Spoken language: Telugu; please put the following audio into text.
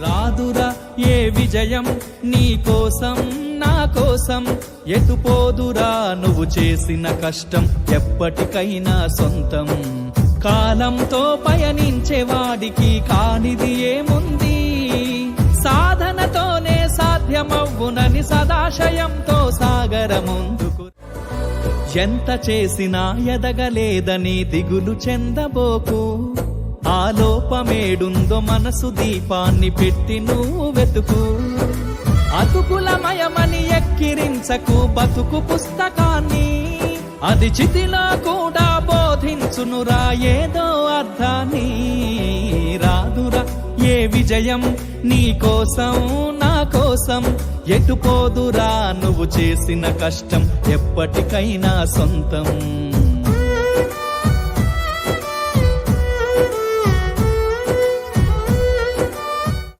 రాదురా ఏ విజయం నీ కోసం నా కోసం? ఎటుపోదురా నువ్వు చేసిన కష్టం? ఎప్పటికైనా సొంతం. కాలంతో పయనించే వాడికి కానిది ఏముంది? సాధనతోనే సాధ్యమవ్వునని సదాశయంతో సాగర ముందుకు. ఎంత చేసినా ఎదగలేదని దిగులు చెందబోకు. ఆ లోపమేడుందో మనసు దీపాన్ని పెట్టి నువ్వు వెతుకు. అతుకులమయమని ఎక్కిరించకు బతుకు పుస్తకాన్ని. అది చితిలో కూడా బోధించునురా ఏదో అర్థాన్ని. రాదురా ఏ విజయం నీ కోసం నా కోసం. ఎటుపోదురా నువ్వు చేసిన కష్టం ఎప్పటికైనా సొంతం.